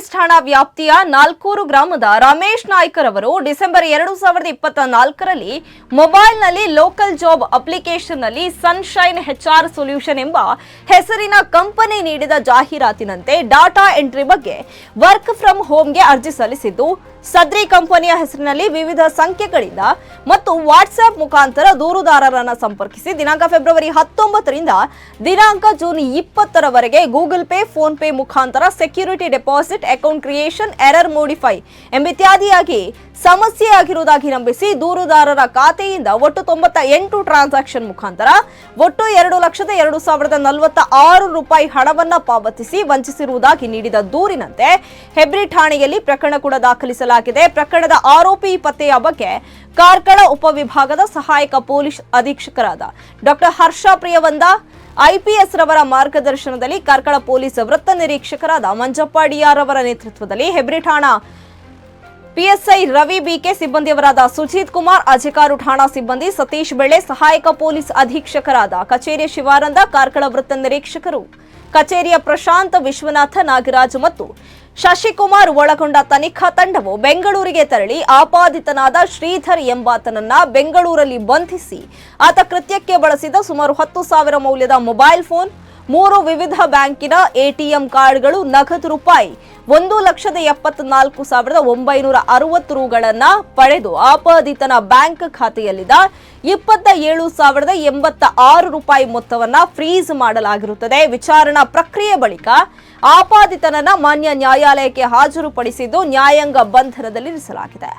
Police ಠಾಣಾ ವ್ಯಾಪ್ತಿಯ ನಾಲ್ಕೂರು ಗ್ರಾಮದ ರಮೇಶ್ ನಾಯ್ಕರ್ ಅವರು ಡಿಸೆಂಬರ್ ಎರಡು ಸಾವಿರದ ಇಪ್ಪತ್ತ ನಾಲ್ಕರಲ್ಲಿ ಮೊಬೈಲ್ನಲ್ಲಿ ಲೋಕಲ್ ಜಾಬ್ ಅಪ್ಲಿಕೇಶನ್ನಲ್ಲಿ ಸನ್ಶೈನ್ ಹೆಚ್ಆರ್ ಸೊಲ್ಯೂಷನ್ ಎಂಬ ಹೆಸರಿನ ಕಂಪನಿ ನೀಡಿದ ಜಾಹೀರಾತಿನಂತೆ ಡಾಟಾ ಎಂಟ್ರಿ ಬಗ್ಗೆ ವರ್ಕ್ ಫ್ರಮ್ ಹೋಮ್ಗೆ ಅರ್ಜಿ ಸಲ್ಲಿಸಿದ್ದು. ಸದ್ರಿ ಕಂಪನಿಯ ಹೆಸರಿನಲ್ಲಿ ವಿವಿಧ ಸಂಖ್ಯೆಗಳಿಂದ ಮತ್ತು ವಾಟ್ಸ್ಆಪ್ ಮುಖಾಂತರ ದೂರುದಾರರನ್ನು ಸಂಪರ್ಕಿಸಿ ದಿನಾಂಕ ಫೆಬ್ರವರಿ ಹತ್ತೊಂಬತ್ತರಿಂದ ದಿನಾಂಕ ಜೂನ್ ಇಪ್ಪತ್ತರವರೆಗೆ ಗೂಗಲ್ ಪೇ, ಫೋನ್ ಪೇ ಮುಖಾಂತರ security deposit, account creation, error modify ಎಂಬಿತ್ಯಾದಿಯಾಗಿ ಸಮಸ್ಯೆ ಆಗಿರುವುದಾಗಿ ನಂಬಿಸಿ ದೂರುದಾರರ ಖಾತೆಯಿಂದ ಒಟ್ಟು ತೊಂಬತ್ತ ಎಂಟು ಟ್ರಾನ್ಸಾಕ್ಷನ್ ಮುಖಾಂತರ ಒಟ್ಟು ಎರಡು ಲಕ್ಷದ ಎರಡು ಸಾವಿರದ ನಲವತ್ತ ಆರು ರೂಪಾಯಿ ಹಣವನ್ನ ಪಾವತಿಸಿ ವಂಚಿಸಿರುವುದಾಗಿ ನೀಡಿದ ದೂರಿನಂತೆ ಹೆಬ್ರಿ ಠಾಣೆಯಲ್ಲಿ ಪ್ರಕರಣ ಕೂಡ ದಾಖಲಿಸಲಾಗಿದೆ. ಪ್ರಕರಣದ ಆರೋಪಿ ಪತ್ತೆಯ ಬಗ್ಗೆ ಕಾರ್ಕಳ ಉಪವಿಭಾಗದ ಸಹಾಯಕ ಪೊಲೀಸ್ ಅಧೀಕ್ಷಕರಾದ ಡಾಕ್ಟರ್ ಹರ್ಷ ಪ್ರಿಯವಂದ ಐಪಿಎಸ್ ರವರ ಮಾರ್ಗದರ್ಶನದಲ್ಲಿ ಕಾರ್ಕಳ ಪೊಲೀಸ್ ವೃತ್ತ ನಿರೀಕ್ಷಕರಾದ ಮಂಜಪ್ಪ ಅವರ ನೇತೃತ್ವದಲ್ಲಿ ಹೆಬ್ರಿ ಠಾಣಾ ಪಿಎಸ್ಐ ರವಿ ಬಿಕೆ ಸಿಬ್ಬಂದಿಯವರಾದ ಸುಜಿತ್ ಕುಮಾರ್, ಅಧಿಕಾರು ಠಾಣಾ ಸಿಬ್ಬಂದಿ ಸತೀಶ್ ಬೆಳೆ ಸಹಾಯಕ ಪೊಲೀಸ್ ಅಧೀಕ್ಷಕರಾದ ಕಚೇರಿಯ ಶಿವಾನಂದ, ಕಾರ್ಕಳ ವೃತ್ತ ನಿರೀಕ್ಷಕರು. ಕಚೇರಿಯ ಪ್ರಶಾಂತ್ ವಿಶ್ವನಾಥ, ನಾಗರಾಜ್ ಮತ್ತು ಶಶಿಕುಮಾರ್ ಒಳಗೊಂಡ ತನಿಖಾ ತಂಡವು ಬೆಂಗಳೂರಿಗೆ ತೆರಳಿ ಆಪಾದಿತನಾದ ಶ್ರೀಧರ್ ಎಂಬಾತನನ್ನ ಬೆಂಗಳೂರಲ್ಲಿ ಬಂಧಿಸಿ, ಆತ ಕೃತ್ಯಕ್ಕೆ ಬಳಸಿದ ಸುಮಾರು ಹತ್ತು ಸಾವಿರ ಮೌಲ್ಯದ ಮೊಬೈಲ್ ಫೋನ್ ಮೂರು ವಿವಿಧ ಬ್ಯಾಂಕಿನ ಎಟಿಎಂ ಕಾರ್ಡ್ಗಳು ನಗದು ರೂಪಾಯಿ ಒಂದು ಲಕ್ಷದ ಎಪ್ಪತ್ನಾಲ್ಕು ಸಾವಿರದ ಒಂಬೈನೂರ ಅರವತ್ತು ರೂಗಳನ್ನ ಪಡೆದು ಆಪಾದಿತನ ಬ್ಯಾಂಕ್ ಖಾತೆಯಲ್ಲಿದ್ದ ಇಪ್ಪತ್ತ ಏಳು ಸಾವಿರದ ಎಂಬತ್ತ ಆರು ರೂಪಾಯಿ ಮೊತ್ತವನ್ನ ಫ್ರೀಸ್ ಮಾಡಲಾಗಿರುತ್ತದೆ. ವಿಚಾರಣಾ ಪ್ರಕ್ರಿಯೆ ಬಳಿಕ ಆಪಾದಿತನನ್ನ ಮಾನ್ಯ ನ್ಯಾಯಾಲಯಕ್ಕೆ ಹಾಜರುಪಡಿಸಿದ್ದು ನ್ಯಾಯಾಂಗ ಬಂಧನದಲ್ಲಿರಿಸಲಾಗಿದೆ